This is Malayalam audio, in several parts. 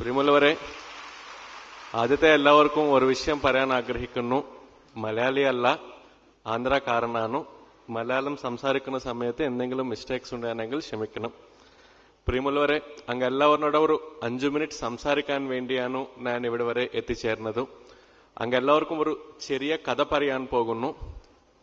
പ്രിയമുള്ളവരെ ആദ്യത്തെ എല്ലാവർക്കും ഒരു വിഷയം പറയാൻ ആഗ്രഹിക്കുന്നു. മലയാളിയല്ല ആന്ധ്രാക്കാരനാണ്. മലയാളം സംസാരിക്കുന്ന സമയത്ത് എന്തെങ്കിലും മിസ്റ്റേക്സ് ഉണ്ടാണെങ്കിൽ ക്ഷമിക്കണം. പ്രിയമുള്ളവരെ അങ്ങ് എല്ലാവരോട് ഒരു അഞ്ചു മിനിറ്റ് സംസാരിക്കാൻ വേണ്ടിയാണ് ഞാൻ ഇവിടെ വരെ എത്തിച്ചേർന്നത്. അങ്ങ് എല്ലാവർക്കും ഒരു ചെറിയ കഥ പറയാൻ പോകുന്നു.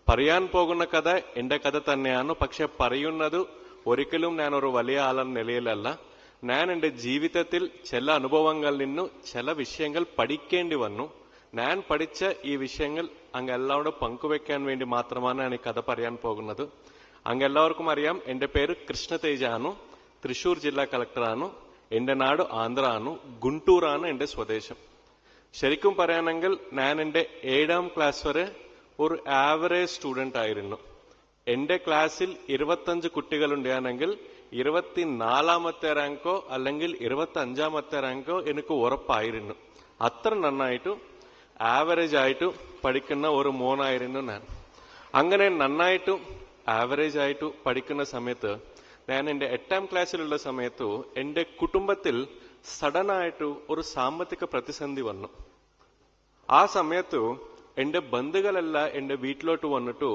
പറയാൻ പോകുന്ന കഥ എന്റെ കഥ തന്നെയാണ്. പക്ഷെ പറയുന്നത് ഒരിക്കലും ഞാൻ ഒരു വലിയ ആളെന്ന നിലയിലല്ല. ഞാൻ എന്റെ ജീവിതത്തിൽ ചില അനുഭവങ്ങളിൽ നിന്നും ചില വിഷയങ്ങൾ പഠിക്കേണ്ടി വന്നു. ഞാൻ പഠിച്ച ഈ വിഷയങ്ങൾ അങ്ങ് എല്ലാവരോടും പങ്കുവെക്കാൻ വേണ്ടി മാത്രമാണ് ഞാൻ ഈ കഥ പറയാൻ പോകുന്നത്. അങ്ങ് എല്ലാവർക്കും അറിയാം എന്റെ പേര് കൃഷ്ണതേജ ആണ് തൃശൂർ ജില്ലാ കളക്ടറാണ് എന്റെ നാട് ആന്ധ്ര ആണ് ഗുണ്ടൂറാണ് എന്റെ സ്വദേശം. ശരിക്കും പറയാനെങ്കിൽ ഞാൻ എന്റെ ഏഴാം ക്ലാസ് വരെ ഒരു ആവറേജ് സ്റ്റുഡന്റ് ആയിരുന്നു. എന്റെ ക്ലാസ്സിൽ ഇരുപത്തഞ്ച് കുട്ടികളുണ്ടാണെങ്കിൽ ഇരുപത്തിനാലാമത്തെ റാങ്കോ അല്ലെങ്കിൽ ഇരുപത്തി അഞ്ചാമത്തെ റാങ്കോ എനിക്ക് ഉറപ്പായിരുന്നു. അത്ര നന്നായിട്ടും ആവറേജ് ആയിട്ടും പഠിക്കുന്ന ഒരു മോനായിരുന്നു ഞാൻ. അങ്ങനെ നന്നായിട്ടും ആവറേജ് ആയിട്ട് പഠിക്കുന്ന സമയത്ത് ഞാൻ എന്റെ എട്ടാം ക്ലാസ്സിലുള്ള സമയത്ത് എന്റെ കുടുംബത്തിൽ സഡൻ ആയിട്ട് ഒരു സാമ്പത്തിക പ്രതിസന്ധി വന്നു. ആ സമയത്ത് എന്റെ ബന്ധുക്കളെല്ലാം എന്റെ വീട്ടിലോട്ട് വന്നിട്ട്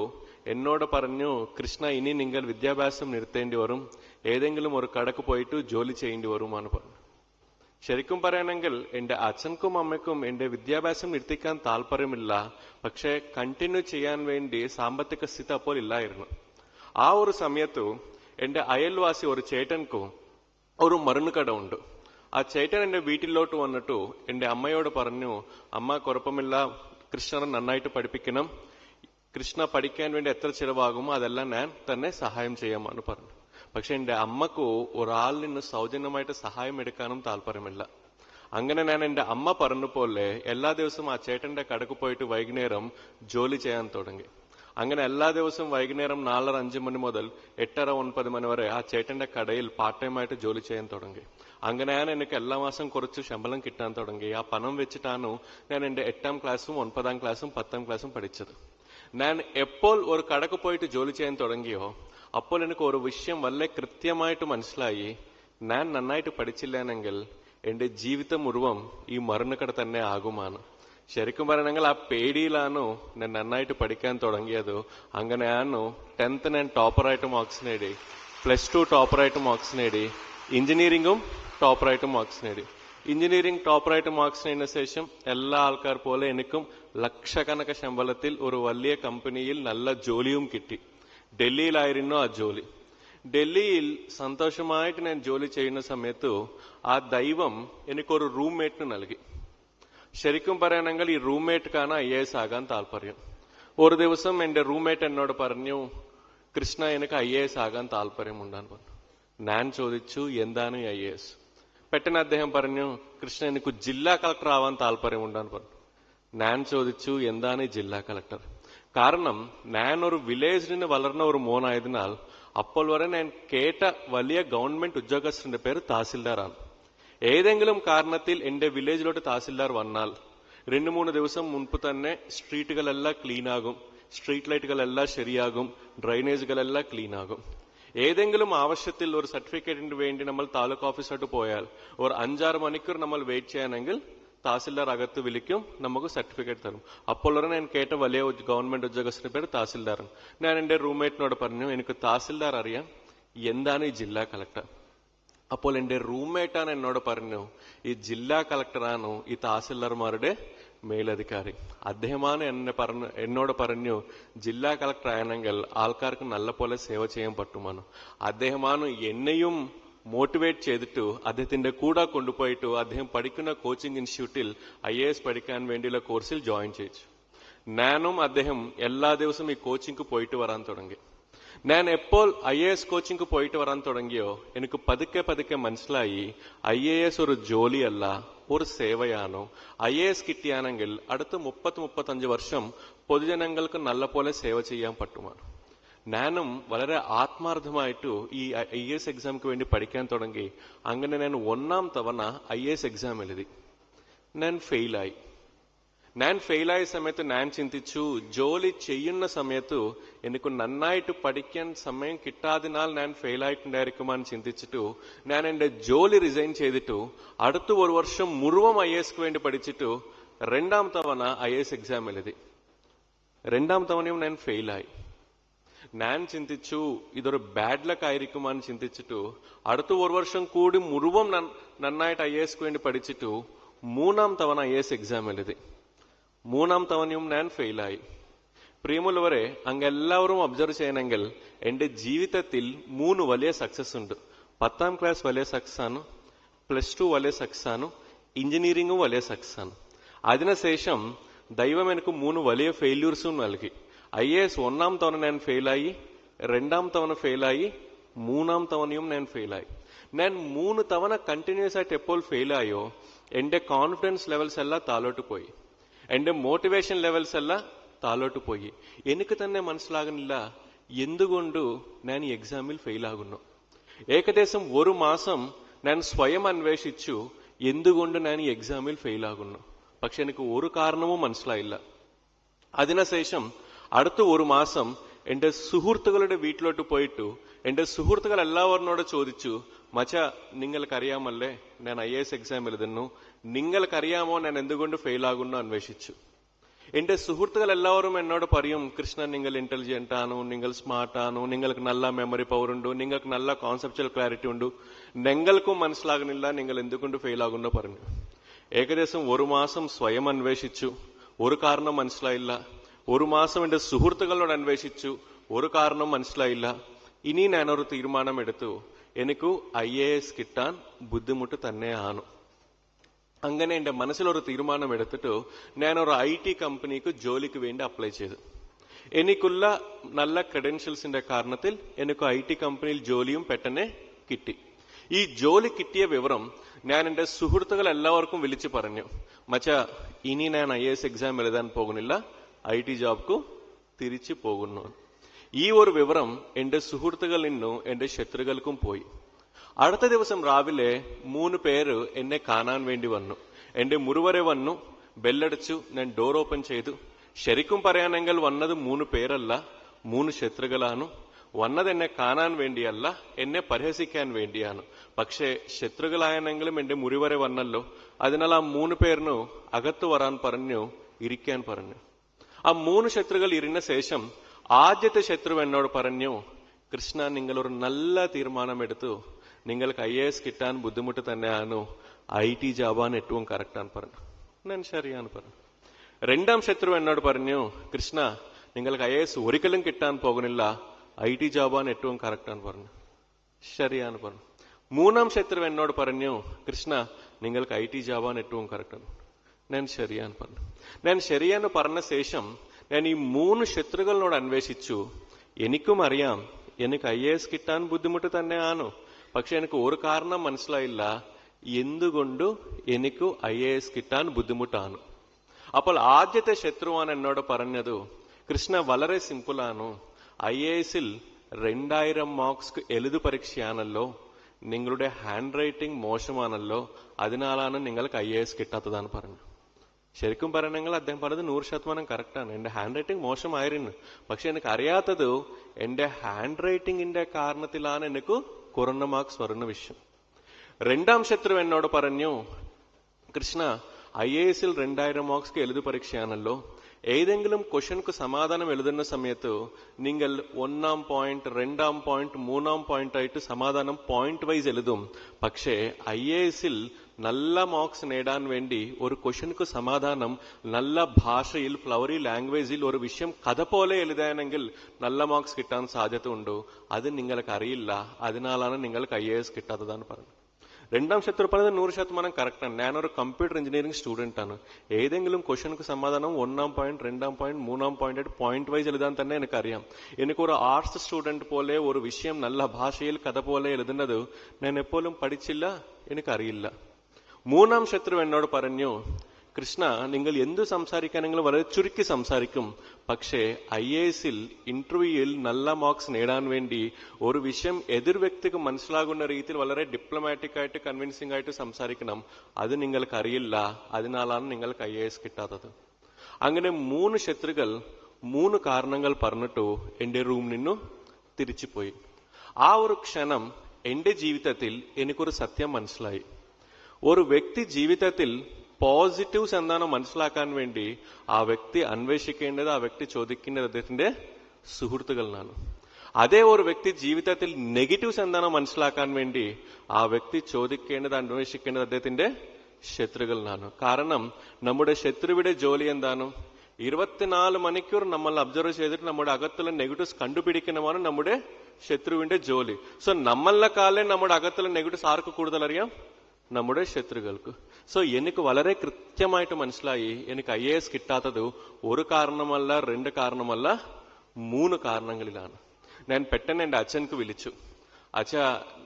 എന്നോട് പറഞ്ഞു കൃഷ്ണ ഇനി നിങ്ങൾ വിദ്യാഭ്യാസം നിർത്തേണ്ടി വരും. ഏതെങ്കിലും ഒരു കടക്ക് പോയിട്ട് ജോലി ചെയ്യേണ്ടി വരുമാണ് പറഞ്ഞു ശരിക്കും പറയണമെങ്കിൽ എന്റെ അച്ഛൻക്കും അമ്മയ്ക്കും എന്റെ വിദ്യാഭ്യാസം നിർത്തിക്കാൻ താല്പര്യമില്ല. പക്ഷേ കണ്ടിന്യൂ ചെയ്യാൻ വേണ്ടി സാമ്പത്തിക സ്ഥിതി അപ്പോൾ ഇല്ലായിരുന്നു. ആ ഒരു സമയത്ത് എന്റെ അയൽവാസി ഒരു ചേട്ടൻക്കും ഒരു മരുന്ന് ഉണ്ട്. ആ ചേട്ടൻ എന്റെ വീട്ടിലോട്ട് വന്നിട്ടു എന്റെ അമ്മയോട് പറഞ്ഞു അമ്മ കുഴപ്പമില്ല. കൃഷ്ണനെ നന്നായിട്ട് പഠിപ്പിക്കണം. കൃഷ്ണ പഠിക്കാൻ വേണ്ടി എത്ര ചിലവാകുമോ അതെല്ലാം ഞാൻ തന്നെ സഹായം ചെയ്യാമെന്ന് പറഞ്ഞു. പക്ഷെ എന്റെ അമ്മയ്ക്ക് ഒരാളിൽ നിന്ന് സൗജന്യമായിട്ട് സഹായം എടുക്കാനും താല്പര്യമില്ല. അങ്ങനെ ഞാൻ എന്റെ അമ്മ പറഞ്ഞ പോലെ എല്ലാ ദിവസവും ആ ചേട്ടന്റെ കടക്ക് പോയിട്ട് വൈകുന്നേരം ജോലി ചെയ്യാൻ തുടങ്ങി. അങ്ങനെ എല്ലാ ദിവസവും വൈകുന്നേരം നാലര അഞ്ചു മണി മുതൽ എട്ടര ഒൻപത് മണി വരെ ആ ചേട്ടന്റെ കടയിൽ പാർട്ട് ടൈം ആയിട്ട് ജോലി ചെയ്യാൻ തുടങ്ങി. അങ്ങനെയാണ് എനിക്ക് എല്ലാ മാസം കുറച്ച് ശമ്പളം കിട്ടാൻ തുടങ്ങി. ആ പണം വെച്ചിട്ടാണ് ഞാൻ എന്റെ എട്ടാം ക്ലാസ്സും ഒൻപതാം ക്ലാസ്സും പത്താം ക്ലാസ്സും പഠിച്ചത്. ഞാൻ എപ്പോൾ ഒരു കടക്ക് പോയിട്ട് ജോലി ചെയ്യാൻ തുടങ്ങിയോ അപ്പോൾ എനിക്ക് ഒരു വിഷയം വളരെ കൃത്യമായിട്ട് മനസ്സിലായി. ഞാൻ നന്നായിട്ട് പഠിച്ചില്ലാണെങ്കിൽ എന്റെ ജീവിതം മുഴുവൻ ഈ മറുനക്കട തന്നെ ആകുമാണ് ശരിക്കും പറയണമെങ്കിൽ ആ പേടിയിലാണ് ഞാൻ നന്നായിട്ട് പഠിക്കാൻ തുടങ്ങിയത്? അങ്ങനെയാണ് ടെൻത്ത് ഞാൻ ടോപ്പറായിട്ട് മാർക്സ് നേടി. പ്ലസ് ടു ടോപ്പറായിട്ട് മാർക്സ് നേടി. എഞ്ചിനീയറിംഗും ടോപ്പറായിട്ട് മാർക്സ് നേടി. എഞ്ചിനീയറിംഗ് ടോപ്പറായിട്ട് മാർക്സ് നേടിയ ശേഷം എല്ലാ ആൾക്കാർ പോലെ എനിക്കും ലക്ഷക്കണക്ക് ശമ്പളത്തിൽ ഒരു വലിയ കമ്പനിയിൽ നല്ല ജോലിയും കിട്ടി. ഡൽഹിയിലായിരുന്നു ആ ജോലി. ഡൽഹിയിൽ സന്തോഷമായിട്ട് ഞാൻ ജോലി ചെയ്യുന്ന സമയത്ത് ആ ദൈവം എനിക്കൊരു റൂംമേറ്റിന് നൽകി. ശരിക്കും പറയാനെങ്കിൽ ഈ റൂംമേറ്റ്ക്കാണ് ഐ എസ് ആകാൻ താല്പര്യം. ഒരു ദിവസം എന്റെ റൂംമേറ്റ് എന്നോട് പറഞ്ഞു കൃഷ്ണ എനിക്ക് ഐ എസ് ആകാൻ താല്പര്യമുണ്ടെന്ന് പറഞ്ഞു. ഞാൻ ചോദിച്ചു എന്താണ് ഐ എസ്? പെട്ടെന്ന് അദ്ദേഹം പറഞ്ഞു കൃഷ്ണ എനിക്ക് ജില്ലാ കളക്ടർ ആവാൻ താല്പര്യമുണ്ടെന്ന് പറഞ്ഞു. ഞാൻ ചോദിച്ചു എന്താണ് ജില്ലാ കളക്ടർ? കാരണം ഞാൻ ഒരു വില്ലേജിന് വളർന്ന ഒരു മോനായതിനാൽ അപ്പോൾ വരെ ഞാൻ കേട്ട വലിയ ഗവൺമെന്റ് ഉദ്യോഗസ്ഥന്റെ പേര് തഹസിൽദാറാണ്. ഏതെങ്കിലും കാരണത്തിൽ എന്റെ വില്ലേജിലോട്ട് തഹസിൽദാർ വന്നാൽ രണ്ടു മൂന്ന് ദിവസം മുൻപ് തന്നെ സ്ട്രീറ്റുകളെല്ലാം ക്ലീൻ ആകും സ്ട്രീറ്റ് ലൈറ്റുകളെല്ലാം ശരിയാകും ഡ്രൈനേജുകളെല്ലാം ക്ലീൻ ആകും. ഏതെങ്കിലും ആവശ്യത്തിൽ ഒരു സർട്ടിഫിക്കറ്റിന് വേണ്ടി നമ്മൾ താലൂക്ക് ഓഫീസായിട്ട് പോയാൽ ഒരു അഞ്ചാറ് മണിക്കൂർ നമ്മൾ വെയിറ്റ് ചെയ്യാനെങ്കിൽ തഹസിൽദാർ അകത്ത് വിളിക്കും നമുക്ക് സർട്ടിഫിക്കറ്റ് തരും. അപ്പോൾ ഞാൻ കേട്ട വലിയ ഗവൺമെന്റ് ഉദ്യോഗസ്ഥന്റെ പേര് തഹസിൽദാർ ഞാൻ എന്റെ റൂംമേറ്റിനോട് പറഞ്ഞു എനിക്ക് തഹസിൽദാർ അറിയാം. എന്താണ് ഈ ജില്ലാ കളക്ടർ? അപ്പോൾ എന്റെ റൂംമേറ്റാണ് എന്നോട് പറഞ്ഞു ഈ ജില്ലാ കളക്ടറാണ് ഈ തഹസിൽദാർമാരുടെ മേലധികാരി. അദ്ദേഹമാണ് എന്നെ പറഞ്ഞു എന്നോട് പറഞ്ഞു ജില്ലാ കളക്ടർ ആണെങ്കിൽ ആൾക്കാർക്ക് നല്ല പോലെ സേവ ചെയ്യാൻ പറ്റുമാണ് അദ്ദേഹമാണ് എന്നെയും മോട്ടിവേറ്റ് ചെയ്തിട്ടു അദ്ദേഹത്തിന്റെ കൂടെ കൊണ്ടുപോയിട്ട് അദ്ദേഹം പഠിക്കുന്ന കോച്ചിങ് ഇൻസ്റ്റിറ്റ്യൂട്ടിൽ ഐ എ എസ് പഠിക്കാൻ വേണ്ടിയുള്ള കോഴ്സിൽ ജോയിൻ ചെയ്യിച്ചു ഞാനും അദ്ദേഹം എല്ലാ ദിവസവും ഈ കോച്ചിങ് പോയിട്ട് വരാൻ തുടങ്ങി. ഞാൻ എപ്പോൾ ഐ എ എസ് കോച്ചിങ് പോയിട്ട് വരാൻ തുടങ്ങിയോ എനിക്ക് പതുക്കെ പതുക്കെ മനസ്സിലായി ഐ എ എസ് ഒരു ജോലിയല്ല ഒരു സേവയാണോ. ഐ എ എസ് കിട്ടിയാണെങ്കിൽ അടുത്ത മുപ്പത്തി മുപ്പത്തഞ്ച് വർഷം പൊതുജനങ്ങൾക്ക് നല്ലപോലെ സേവ ചെയ്യാൻ പറ്റുമാണ്. ഞാനും വളരെ ആത്മാർത്ഥമായിട്ട് ഈ ഐ എസ് എക്സാമിക്ക് വേണ്ടി പഠിക്കാൻ തുടങ്ങി. അങ്ങനെ ഞാൻ ഒന്നാം തവണ ഐ എസ് എക്സാം എഴുതി. ഞാൻ ഫെയിലായി ഞാൻ ഫെയിലായ സമയത്ത് ഞാൻ ചിന്തിച്ചു ജോലി ചെയ്യുന്ന സമയത്ത് എനിക്ക് നന്നായിട്ട് പഠിക്കാൻ സമയം കിട്ടാതിനാൽ ഞാൻ ഫെയിലായിട്ടുണ്ടായിരിക്കുമെന്ന് ചിന്തിച്ചിട്ടു ഞാൻ എന്റെ ജോലി റിസൈൻ ചെയ്തിട്ടു അടുത്ത ഒരു വർഷം മുഴുവൻ ഐ എസ്ക്ക് വേണ്ടി പഠിച്ചിട്ടു രണ്ടാം തവണ ഐ എസ് എക്സാം എഴുതി. രണ്ടാം തവണയും ഞാൻ ഫെയിലായി ഞാൻ ചിന്തിച്ചു ഇതൊരു ബാഡ് ലക്ക് ആയിരിക്കുമെന്ന് ചിന്തിച്ചിട്ടു അടുത്ത ഒരു വർഷം കൂടി മുഴുവൻ നൻ- നന്നായിട്ട് ഐ എസ്ക്ക് വേണ്ടി പഠിച്ചിട്ടു മൂന്നാം തവണ ഐ എസ് എക്സാം എഴുതി മൂന്നാം തവണയും ഞാൻ ഫെയിലായി പ്രിയമുള്ളവരെ അങ്ങ് എല്ലാവരും ഒബ്സർവ് ചെയ്യണമെങ്കിൽ എന്റെ ജീവിതത്തിൽ മൂന്ന് വലിയ സക്സസ് ഉണ്ട് പത്താം ക്ലാസ് വലിയ സക്സസ് ആണ് പ്ലസ് ടു വലിയ സക്സസ് ആണ് എഞ്ചിനീയറിംഗും വലിയ സക്സസ് ആണ് അതിനുശേഷം ദൈവം എനിക്ക് മൂന്ന് വലിയ ഫെയില്യൂർസും നൽകി ഐ എ എസ് ഒന്നാം തവണ ഞാൻ ഫെയിലായി രണ്ടാം തവണ ഫെയിലായി മൂന്നാം തവണയും ഞാൻ ഫെയിലായി. ഞാൻ മൂന്ന് തവണ കണ്ടിന്യൂസ് ആയിട്ട് എപ്പോൾ ഫെയിലായോ എന്റെ കോൺഫിഡൻസ് ലെവൽസ് എല്ലാം താലോട്ട് പോയി. എന്റെ മോട്ടിവേഷൻ ലെവൽസ് എല്ലാം താലോട്ട് പോയി. എനിക്ക് തന്നെ മനസ്സിലാകുന്നില്ല എന്തുകൊണ്ട് ഞാൻ ഈ എക്സാമിൽ ഫെയിലാകുന്നു. ഏകദേശം ഒരു മാസം ഞാൻ സ്വയം അന്വേഷിച്ചു എന്തുകൊണ്ട് ഞാൻ ഈ എക്സാമിൽ ഫെയിലാകുന്നു. പക്ഷെ എനിക്ക് ഒരു കാരണവും മനസ്സിലായില്ല. അതിനുശേഷം അടുത്ത ഒരു മാസം എന്റെ സുഹൃത്തുക്കളുടെ വീട്ടിലോട്ട് പോയിട്ടു. എന്റെ സുഹൃത്തുക്കൾ എല്ലാവരിനോട് ചോദിച്ചു മച്ച നിങ്ങൾക്കറിയാമല്ലേ? ഞാൻ ഐ എസ് എക്സാം എഴുതുന്നു. നിങ്ങൾക്കറിയാമോ ഞാൻ എന്തുകൊണ്ട് ഫെയിൽ ആകുന്നു? അന്വേഷിച്ചു. എന്റെ സുഹൃത്തുക്കൾ എല്ലാവരും എന്നോട് പറയും കൃഷ്ണൻ നിങ്ങൾ ഇന്റലിജന്റ് ആണ് നിങ്ങൾ സ്മാർട്ട് ആണ് നിങ്ങൾക്ക് നല്ല മെമ്മറി പവർ ഉണ്ട് നിങ്ങൾക്ക് നല്ല കോൺസെപ്റ്റൽ ക്ലാരിറ്റി ഉണ്ട്. നിങ്ങൾക്കും മനസ്സിലാകുന്നില്ല നിങ്ങൾ എന്തുകൊണ്ട് ഫെയിൽ ആകുന്നു പറഞ്ഞു. ഏകദേശം ഒരു മാസം സ്വയം അന്വേഷിച്ചു. ഒരു കാരണം മനസ്സിലായില്ല. ഒരു മാസം എന്റെ സുഹൃത്തുക്കളോട് അന്വേഷിച്ചു. ഒരു കാരണം മനസ്സിലായില്ല. ഇനി ഞാനൊരു തീരുമാനം എടുത്തു. എനിക്ക് ഐ എ എസ് കിട്ടാൻ ബുദ്ധിമുട്ട് തന്നെയാണ്. അങ്ങനെ എന്റെ മനസ്സിലൊരു തീരുമാനം എടുത്തിട്ട് ഞാനൊരു ഐ ടി കമ്പനിക്ക് ജോലിക്ക് വേണ്ടി അപ്ലൈ ചെയ്തു. എനിക്കുള്ള നല്ല ക്രെഡൻഷ്യൽസിന്റെ കാരണത്തിൽ എനിക്ക് ഐ ടി കമ്പനിയിൽ ജോലിയും പെട്ടെന്ന് കിട്ടി. ഈ ജോലി കിട്ടിയ വിവരം ഞാൻ എന്റെ സുഹൃത്തുക്കൾ എല്ലാവർക്കും വിളിച്ചു പറഞ്ഞു. മച്ച ഇനി ഞാൻ ഐ എസ് എക്സാം എഴുതാൻ പോകുന്നില്ല. ഐ ടി ജോബ്ക്കു തിരിച്ചു പോകുന്നു. ഈ ഒരു വിവരം എന്റെ സുഹൃത്തുക്കളിൽ നിന്നും എന്റെ ശത്രുക്കൾക്കും പോയി. അടുത്ത ദിവസം രാവിലെ മൂന്ന് പേര് എന്നെ കാണാൻ വേണ്ടി വന്നു. എന്റെ മുറിവരെ വന്നു ബെല്ലടിച്ചു ഞാൻ ഡോർ ഓപ്പൺ ചെയ്തു. ശരിക്കും പറയാനെങ്കിൽ വന്നത് മൂന്ന് പേരല്ല മൂന്ന് ശത്രുക്കളാണ്. വന്നത് എന്നെ കാണാൻ വേണ്ടിയല്ല എന്നെ പരിഹസിക്കാൻ വേണ്ടിയാണ്. പക്ഷേ ശത്രുക്കളായെങ്കിലും എന്റെ മുറിവരെ വന്നല്ലോ. അതിനാൽ ആ മൂന്ന് പേരിനു അകത്തു വരാൻ പറഞ്ഞു ഇരിക്കാൻ പറഞ്ഞു. ആ മൂന്ന് ശത്രുക്കൾ ഇരുന്ന ശേഷം ആദ്യത്തെ ശത്രു എന്നോട് പറഞ്ഞു കൃഷ്ണ നിങ്ങൾ ഒരു നല്ല തീരുമാനമെടുത്തു. നിങ്ങൾക്ക് ഐ എ എസ് കിട്ടാൻ ബുദ്ധിമുട്ട് തന്നെയാണ് ഐ ടി ജാബാൻ ഏറ്റവും കറക്റ്റാണ് പറഞ്ഞു. ഞാൻ ശരിയാണ് പറഞ്ഞു. രണ്ടാം ശത്രു എന്നോട് പറഞ്ഞു കൃഷ്ണ നിങ്ങൾക്ക് ഐ എസ് ഒരിക്കലും കിട്ടാൻ പോകുന്നില്ല. ഐ ടി ജാബാൻ ഏറ്റവും കറക്റ്റാണ് പറഞ്ഞു. ശരിയാണ് പറഞ്ഞു. മൂന്നാം ശത്രു എന്നോട് പറഞ്ഞു കൃഷ്ണ നിങ്ങൾക്ക് ഐ ടി ജാബാൻ ഏറ്റവും കറക്റ്റാണ്. ഞാൻ ശരിയാൻ പറഞ്ഞു. ഞാൻ ശരിയെന്ന് പറഞ്ഞ ശേഷം ഞാൻ ഈ മൂന്ന് ശത്രുക്കളോട് അന്വേഷിച്ചു. എനിക്കും അറിയാം എനിക്ക് ഐ എസ് കിട്ടാൻ ബുദ്ധിമുട്ട് തന്നെയാണോ? പക്ഷെ എനിക്ക് ഒരു കാരണം മനസ്സിലായില്ല. എന്തുകൊണ്ട് എനിക്ക് ഐ എ എസ് കിട്ടാൻ ബുദ്ധിമുട്ടാണ്? അപ്പോൾ ആദ്യത്തെ ശത്രുവാണ് എന്നോട് പറഞ്ഞത് കൃഷ്ണ വളരെ സിമ്പിളാണ് ഐ എ എസിൽ രണ്ടായിരം മാർക്സ് എഴുതു പരീക്ഷയാണല്ലോ. നിങ്ങളുടെ ഹാൻഡ് റൈറ്റിംഗ് മോശമാണല്ലോ. അതിനാലാണ് നിങ്ങൾക്ക് ഐ എ എസ് കിട്ടാത്തതാണ് പറഞ്ഞു ശരിക്കും പറയണമെങ്കിൽ അദ്ദേഹം പറഞ്ഞത് നൂറ് ശതമാനം കറക്റ്റാണ് എന്റെ ഹാൻഡ് റൈറ്റിംഗ് മോശമായിരുന്നു. പക്ഷെ എനിക്ക് എന്റെ ഹാൻഡ് റൈറ്റിംഗിന്റെ കാരണത്തിലാണ് എനിക്ക് കുറഞ്ഞ മാർക്സ് വരുന്ന വിഷയം. രണ്ടാം ശത്രു എന്നോട് പറഞ്ഞു കൃഷ്ണ ഐ എ എസിൽ രണ്ടായിരം മാർക്സ്ക്ക് എഴുതു പരീക്ഷയാണല്ലോ. ഏതെങ്കിലും ക്വസ്റ്റ്യൻക്ക് സമാധാനം എഴുതുന്ന സമയത്ത് നിങ്ങൾ ഒന്നാം പോയിന്റ് രണ്ടാം പോയിന്റ് മൂന്നാം പോയിന്റ് ആയിട്ട് സമാധാനം പോയിന്റ് വൈസ് എഴുതും. പക്ഷേ ഐ എ എസിൽ നല്ല മാർക്സ് നേടാൻ വേണ്ടി ഒരു ക്വസ്റ്റ്യൻക്ക് സമാധാനം നല്ല ഭാഷയിൽ ഫ്ലവറി ലാംഗ്വേജിൽ ഒരു വിഷയം കഥ പോലെ എഴുതാനെങ്കിൽ നല്ല മാർക്സ് കിട്ടാൻ സാധ്യത ഉണ്ടോ അത് നിങ്ങൾക്ക് അറിയില്ല. അതിനാലാണ് നിങ്ങൾക്ക് ഐ എ എസ് കിട്ടാത്തതാണ് പറഞ്ഞത് രണ്ടാം ശത്രു പറഞ്ഞത് നൂറ് ശതമാനം കറക്റ്റാണ് ഞാനൊരു കമ്പ്യൂട്ടർ എഞ്ചിനീയറിംഗ് സ്റ്റുഡന്റ് ആണ്. ഏതെങ്കിലും ക്വസ്റ്റ്യൻക്ക് സമാധാനം ഒന്നാം പോയിന്റ് രണ്ടാം പോയിന്റ് മൂന്നാം പോയിന്റ് ആയിട്ട് പോയിന്റ് വൈസ് എഴുതാൻ തന്നെ എനിക്കറിയാം. എനിക്കൊരു ആർട്സ് സ്റ്റുഡന്റ് പോലെ ഒരു വിഷയം നല്ല ഭാഷയിൽ കഥ പോലെ എഴുതുന്നത് ഞാൻ എപ്പോഴും പഠിച്ചില്ല എനിക്കറിയില്ല. മൂന്നാം ശത്രു എന്നോട് പറഞ്ഞു കൃഷ്ണ നിങ്ങൾ എന്തു സംസാരിക്കാനെങ്കിലും വളരെ ചുരുക്കി സംസാരിക്കും. പക്ഷേ ഐ എ എസിൽ ഇന്റർവ്യൂയിൽ നല്ല മാർക്സ് നേടാൻ വേണ്ടി ഒരു വിഷയം എതിർ വ്യക്തിക്ക് മനസ്സിലാകുന്ന രീതിയിൽ വളരെ ഡിപ്ലോമാറ്റിക് ആയിട്ട് കൺവിൻസിംഗ് ആയിട്ട് സംസാരിക്കണം. അത് നിങ്ങൾക്ക് അറിയില്ല അതിനാലാണ് നിങ്ങൾക്ക് ഐ എ എസ് കിട്ടാത്തത്. അങ്ങനെ മൂന്ന് ശത്രുക്കൾ മൂന്ന് കാരണങ്ങൾ പറഞ്ഞിട്ടു എന്റെ റൂം നിന്നു തിരിച്ചുപോയി. ആ ഒരു ക്ഷണം എന്റെ ജീവിതത്തിൽ എനിക്കൊരു സത്യം മനസ്സിലായി. ഒരു വ്യക്തി ജീവിതത്തിൽ പോസിറ്റീവ്സ് എന്താണോ മനസ്സിലാക്കാൻ വേണ്ടി ആ വ്യക്തി അന്വേഷിക്കേണ്ടത് ആ വ്യക്തി ചോദിക്കേണ്ടത് അദ്ദേഹത്തിന്റെ സുഹൃത്തുക്കളിലാണ്. അതേ ഒരു വ്യക്തി ജീവിതത്തിൽ നെഗറ്റീവ്സ് എന്താണോ മനസ്സിലാക്കാൻ വേണ്ടി ആ വ്യക്തി ചോദിക്കേണ്ടത് അന്വേഷിക്കേണ്ടത് അദ്ദേഹത്തിന്റെ ശത്രുക്കളിലാണ്. കാരണം നമ്മുടെ ശത്രുവിടെ ജോലി എന്താണ്? ഇരുപത്തിനാല് മണിക്കൂർ നമ്മൾ അബ്സർവ് ചെയ്തിട്ട് നമ്മുടെ അകത്തുള്ള നെഗറ്റീവ്സ് കണ്ടുപിടിക്കണമാണ് നമ്മുടെ ശത്രുവിന്റെ ജോലി. സോ നമ്മളെ കാലം നമ്മുടെ അകത്തുള്ള നെഗറ്റീവ്സ് ആർക്ക് കൂടുതൽ അറിയാം? നമ്മുടെ ശത്രുക്കൾക്ക്. സോ എനിക്ക് വളരെ കൃത്യമായിട്ട് മനസ്സിലായി എനിക്ക് ഐ എ എസ് കിട്ടാത്തത് ഒരു കാരണമല്ല രണ്ട് കാരണമല്ല മൂന്ന് കാരണങ്ങളിലാണ്. ഞാൻ പെട്ടെന്ന് എന്റെ അച്ഛനക്ക് വിളിച്ചു. അച്ഛ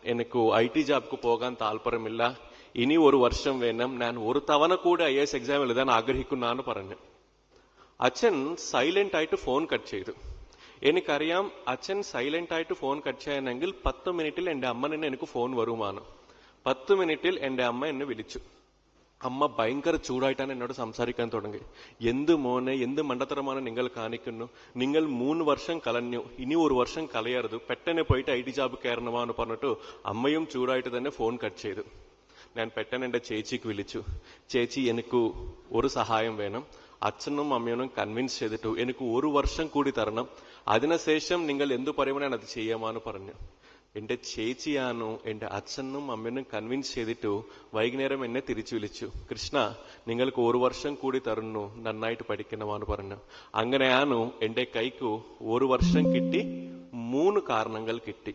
എനിക്ക് ഐ ടി ജാബ്ക്ക് പോകാൻ താല്പര്യമില്ല. ഇനി ഒരു വർഷം വേണം. ഞാൻ ഒരു തവണ കൂടി ഐ എസ് എക്സാം എഴുതാൻ ആഗ്രഹിക്കുന്നാന്ന് പറഞ്ഞു. അച്ഛൻ സൈലന്റ് ആയിട്ട് ഫോൺ കട്ട് ചെയ്തു. എനിക്കറിയാം അച്ഛൻ സൈലന്റ് ആയിട്ട് ഫോൺ കട്ട് ചെയ്യാനെങ്കിൽ പത്ത് മിനിറ്റിൽ എന്റെ അമ്മ തന്നെ എനിക്ക് ഫോൺ വരുമാണ് പത്ത് മിനിറ്റിൽ എന്റെ അമ്മ എന്നെ വിളിച്ചു. അമ്മ ഭയങ്കര ചൂടായിട്ടാണ് എന്നോട് സംസാരിക്കാൻ തുടങ്ങി. എന്ത് മോനെ എന്ത് മണ്ടത്തരമാണ് നിങ്ങൾ കാണിക്കുന്നു? നിങ്ങൾ മൂന്ന് വർഷം കലഞ്ഞു ഇനി ഒരു വർഷം കളയരുത് പെട്ടെന്ന് പോയിട്ട് ഐ ടി ജാബ് കയറണമെന്ന് പറഞ്ഞിട്ട് അമ്മയും ചൂടായിട്ട് തന്നെ ഫോൺ കട്ട് ചെയ്തു. ഞാൻ പെട്ടെന്ന് എന്റെ ചേച്ചിക്ക് വിളിച്ചു. ചേച്ചി എനിക്ക് ഒരു സഹായം വേണം. അച്ഛനും അമ്മയോനും കൺവിൻസ് ചെയ്തിട്ടു. എനിക്ക് ഒരു വർഷം കൂടി തരണം. അതിനുശേഷം നിങ്ങൾ എന്തു പറയുമ്പോൾ ഞാൻ അത് ചെയ്യാമെന്ന് പറഞ്ഞു. എന്റെ ചേച്ചിയാണോ എന്റെ അച്ഛനും അമ്മനും കൺവിൻസ് ചെയ്തിട്ടു വൈകുന്നേരം എന്നെ തിരിച്ചു വിളിച്ചു. കൃഷ്ണ നിങ്ങൾക്ക് ഒരു വർഷം കൂടി തരുന്നു നന്നായിട്ട് പഠിക്കണമെന്ന് പറഞ്ഞു. അങ്ങനെയാണോ എന്റെ കൈക്ക് ഒരു വർഷം കിട്ടി? മൂന്ന് കാരണങ്ങൾ കിട്ടി.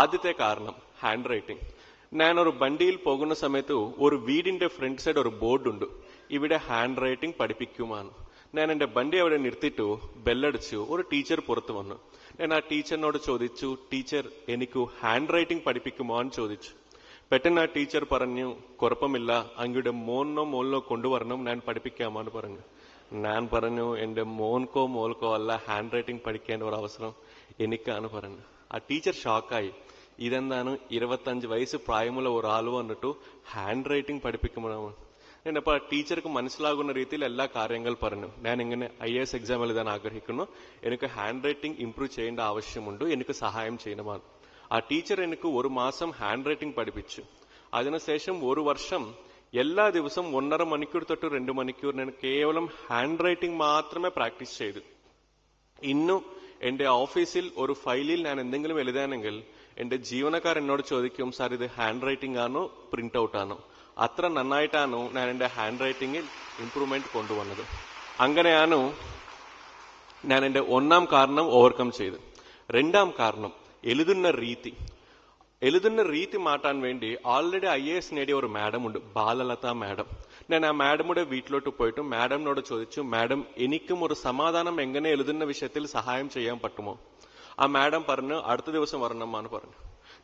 ആദ്യത്തെ കാരണം ഹാൻഡ് റൈറ്റിംഗ് ഞാൻ ഒരു വണ്ടിയിൽ പോകുന്ന സമയത്ത് ഒരു വീടിന്റെ ഫ്രണ്ട് സൈഡ് ഒരു ബോർഡുണ്ട് ഇവിടെ ഹാൻഡ് റൈറ്റിംഗ് പഠിപ്പിക്കുമാണ് ഞാൻ എന്റെ വണ്ടി അവിടെ നിർത്തിയിട്ടു ബെല്ലടിച്ചു ഒരു ടീച്ചർ പുറത്തു വന്നു. ഞാൻ ആ ടീച്ചറിനോട് ചോദിച്ചു ടീച്ചർ എനിക്ക് ഹാൻഡ് റൈറ്റിംഗ് പഠിപ്പിക്കുമോ? എന്ന് ചോദിച്ചു. പെട്ടെന്ന് ആ ടീച്ചർ പറഞ്ഞു കുഴപ്പമില്ല അങ്ങയുടെ മോനോ മോളിനോ കൊണ്ടുവരണം ഞാൻ പഠിപ്പിക്കാമോ? എന്ന് പറഞ്ഞു. ഞാൻ പറഞ്ഞു എന്റെ മോൻകോ മോൾക്കോ അല്ല ഹാൻഡ് റൈറ്റിംഗ് പഠിക്കേണ്ട ഒരു അവസരം എനിക്കാണ് പറഞ്ഞു. ആ ടീച്ചർ ഷോക്കായി. ഇതെന്താണ്? ഇരുപത്തഞ്ച് വയസ്സ് പ്രായമുള്ള ഒരാൾ വന്നിട്ടു ഹാൻഡ് റൈറ്റിംഗ് പഠിപ്പിക്കുമ്പോഴാണ് എന്നപ്പോൾ ആ ടീച്ചർക്ക് മനസ്സിലാകുന്ന രീതിയിൽ എല്ലാ കാര്യങ്ങൾ പറഞ്ഞു. ഞാൻ ഇങ്ങനെ ഐ എസ് എക്സാം എഴുതാൻ ആഗ്രഹിക്കുന്നു. എനിക്ക് ഹാൻഡ് റൈറ്റിംഗ് ഇംപ്രൂവ് ചെയ്യേണ്ട ആവശ്യമുണ്ട്. എനിക്ക് സഹായം ചെയ്യണമാണ്. ആ ടീച്ചർ എനിക്ക് ഒരു മാസം ഹാൻഡ് റൈറ്റിംഗ് പഠിപ്പിച്ചു. അതിനുശേഷം ഒരു വർഷം എല്ലാ ദിവസവും ഒന്നര മണിക്കൂർ തൊട്ട് രണ്ട് മണിക്കൂർ ഞാൻ കേവലം ഹാൻഡ് റൈറ്റിംഗ് മാത്രമേ പ്രാക്ടീസ് ചെയ്തു. ഇന്നു എന്റെ ഓഫീസിൽ ഒരു ഫയലിൽ ഞാൻ എന്തെങ്കിലും എഴുതാനെങ്കിൽ എന്റെ ജീവനക്കാർ എന്നോട് ചോദിക്കും സാർ ഇത് ഹാൻഡ് റൈറ്റിംഗ് ആണോ പ്രിന്റ് ഔട്ട് ആണോ? അത്ര നന്നായിട്ടാണ് ഞാൻ എന്റെ ഹാൻഡ് റൈറ്റിംഗിൽ ഇംപ്രൂവ്മെന്റ് കൊണ്ടുവന്നത്. അങ്ങനെയാണ് ഞാൻ എന്റെ ഒന്നാം കാരണം ഓവർകം ചെയ്ത്. രണ്ടാം കാരണം എഴുതുന്ന രീതി. എഴുതുന്ന രീതി മാറ്റാൻ വേണ്ടി ഓൾറെഡി ഐ എ എസ് നേടിയ ഒരു മാഡം ഉണ്ട് ബാലലത മാഡം ഞാൻ ആ മാഡമുടെ വീട്ടിലോട്ട് പോയിട്ട് മാഡമിനോട് ചോദിച്ചു മാഡം എനിക്കും ഒരു സമാധാനം എങ്ങനെ എഴുതുന്ന വിഷയത്തിൽ സഹായം ചെയ്യാൻ പറ്റുമോ? ആ മാഡം പറഞ്ഞു അടുത്ത ദിവസം വരണമെന്നാണ് പറഞ്ഞു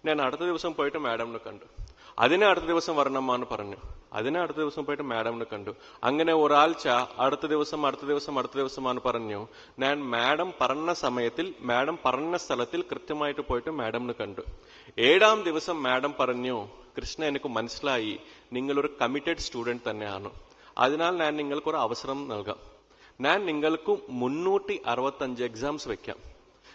ഞാൻ അടുത്ത ദിവസം പോയിട്ട് മാഡമിനെ കണ്ടു. അതിനെ അടുത്ത ദിവസം വരണമെന്നാണ് പറഞ്ഞു. അതിനെ അടുത്ത ദിവസം പോയിട്ട് മാഡമിനെ കണ്ടു. അങ്ങനെ ഒരാഴ്ച അടുത്ത ദിവസം അടുത്ത ദിവസം അടുത്ത ദിവസമാണ് പറഞ്ഞു. ഞാൻ മാഡം പറഞ്ഞ സമയത്തിൽ മാഡം പറഞ്ഞ സ്ഥലത്തിൽ കൃത്യമായിട്ട് പോയിട്ട് മാഡമിനെ കണ്ടു. ഏഴാം ദിവസം മാഡം പറഞ്ഞു കൃഷ്ണ എനിക്ക് മനസ്സിലായി. നിങ്ങളൊരു കമ്മിറ്റഡ് സ്റ്റുഡന്റ് തന്നെയാണ്. അതിനാൽ ഞാൻ നിങ്ങൾക്ക് ഒരു അവസരം നൽകാം. ഞാൻ നിങ്ങൾക്ക് മുന്നൂറ്റി അറുപത്തഞ്ച് എക്സാംസ് വെക്കാം.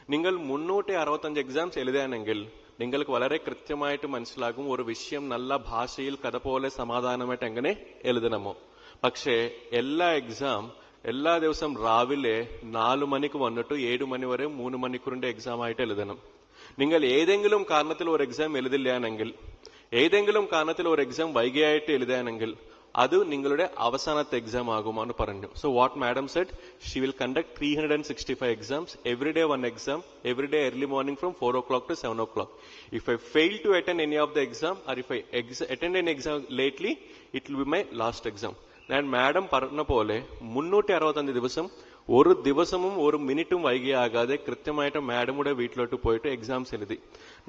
നിങ്ങൾ മുന്നൂറ്റി അറുപത്തഞ്ച് എക്സാംസ് എഴുതാനെങ്കിൽ നിങ്ങൾക്ക് വളരെ കൃത്യമായിട്ട് മനസ്സിലാകും ഒരു വിഷയം നല്ല ഭാഷയിൽ കഥ പോലെ സമാധാനമായിട്ട് എങ്ങനെ എഴുതണമോ. പക്ഷേ എല്ലാ എക്സാം എല്ലാ ദിവസം രാവിലെ നാലു മണിക്ക് വന്നിട്ട് ഏഴു മണി വരെ മൂന്ന് മണിക്കൂറിന്റെ എക്സാം ആയിട്ട് എഴുതണം. നിങ്ങൾ ഏതെങ്കിലും കാരണത്തിൽ ഒരു എക്സാം എഴുതില്ലാണെങ്കിൽ ഏതെങ്കിലും കാരണത്തിൽ ഒരു എക്സാം വൈകിയായിട്ട് എഴുതാനെങ്കിൽ അത് നിങ്ങളുടെ അവസാനത്തെ എക്സാം ആകുമെന്ന് പറഞ്ഞു. So what madam said she will conduct three hundred and sixty five exams every day one exam every day early morning from 4 o'clock to 7 o'clock. If I fail to attend any of the exam or if I ex- attend an exam lately, it will be my last exam. ഞാൻ മാഡം പറഞ്ഞ പോലെ മുന്നൂറ്റി അറുപത്തഞ്ച് ദിവസം ഒരു ദിവസവും ഒരു മിനിറ്റും വൈകിയാകാതെ കൃത്യമായിട്ട് മാഡമുടെ വീട്ടിലോട്ട് പോയിട്ട് എക്സാംസ് എഴുതി.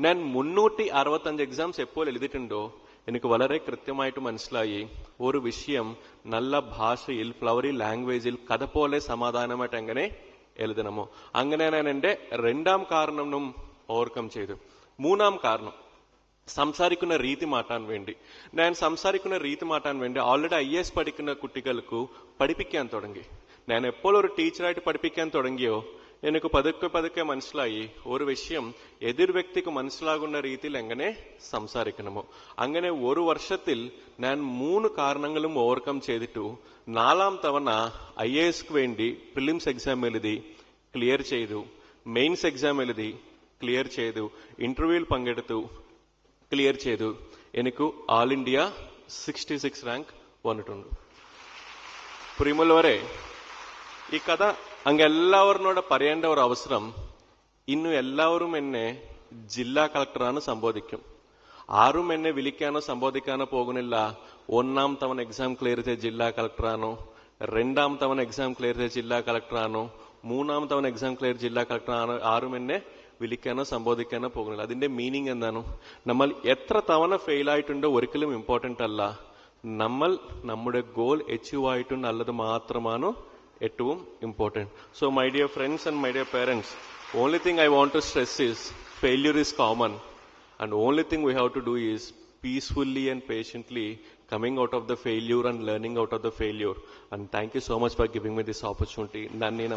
ഞാൻ മുന്നൂറ്റി അറുപത്തഞ്ച് എക്സാംസ് എപ്പോൾ എഴുതിയിട്ടുണ്ടോ? എനിക്ക് വളരെ കൃത്യമായിട്ട് മനസ്സിലായി. ഒരു വിഷയം നല്ല ഭാഷയിൽ ഫ്ലവറി ലാംഗ്വേജിൽ കഥ പോലെ സമാധാനമായിട്ട് എങ്ങനെ എഴുതണമോ? അങ്ങനെ ഞാൻ എന്റെ രണ്ടാം കാരണവും ഓവർകം ചെയ്തു മൂന്നാം കാരണം സംസാരിക്കുന്ന രീതി മാറ്റാൻ വേണ്ടി. ഞാൻ സംസാരിക്കുന്ന രീതി മാറ്റാൻ വേണ്ടി ഓൾറെഡി ഐ പഠിക്കുന്ന കുട്ടികൾക്ക് പഠിപ്പിക്കാൻ തുടങ്ങി. ഞാൻ എപ്പോൾ ഒരു ടീച്ചറായിട്ട് പഠിപ്പിക്കാൻ തുടങ്ങിയോ എനിക്ക് പതുക്കെ പതുക്കെ മനസ്സിലായി ഒരു വിഷയം എതിർ വ്യക്തിക്ക് മനസ്സിലാകുന്ന രീതിയിൽ എങ്ങനെ സംസാരിക്കണമോ. അങ്ങനെ ഒരു വർഷത്തിൽ ഞാൻ മൂന്ന് കാരണങ്ങളും ഓവർകം ചെയ്തിട്ടു. നാലാം തവണ ഐ എ എസ്ക്ക് വേണ്ടി പ്രിലിംസ് എക്സാം എഴുതി ക്ലിയർ ചെയ്തു. മെയിൻസ് എക്സാം എഴുതി ക്ലിയർ ചെയ്തു. ഇന്റർവ്യൂവിൽ പങ്കെടുത്തു ക്ലിയർ ചെയ്തു. എനിക്ക് all India sixty six rank വന്നിട്ടുണ്ട്. പ്രിയമുള്ളവരെ ഈ കഥ അങ്ങ് എല്ലാവരിനോട് പറയേണ്ട ഒരു അവസരം ഇന്നു എല്ലാവരും എന്നെ ജില്ലാ കളക്ടറാണ് സംബോധിക്കും. ആരും എന്നെ വിളിക്കാനോ സംബോധിക്കാനോ പോകുന്നില്ല. ഒന്നാം തവണ എക്സാം ക്ലിയർ ചെയ്ത ജില്ലാ കളക്ടറാണോ? രണ്ടാം തവണ എക്സാം ക്ലിയർ ചെയ്ത ജില്ലാ കളക്ടറാണോ? മൂന്നാം തവണ എക്സാം ക്ലിയർ ജില്ലാ കളക്ടറാണോ ആരും എന്നെ വിളിക്കാനോ സംബോധിക്കാനോ പോകുന്നില്ല. അതിന്റെ മീനിങ് എന്താണ്? നമ്മൾ എത്ര തവണ ഫെയിൽ ആയിട്ടുണ്ടോ ഒരിക്കലും ഇമ്പോർട്ടന്റ് അല്ല. നമ്മൾ നമ്മുടെ ഗോൾ അച്ചീവ് ആയിട്ടുണ്ട് അല്ലത് മാത്രമാണ് at whom important. So, my dear friends and my dear parents, only thing I want to stress is failure is common, and only thing we have to do is peacefully and patiently coming out of the failure and learning out of the failure. And thank you so much for giving me this opportunity. Nanni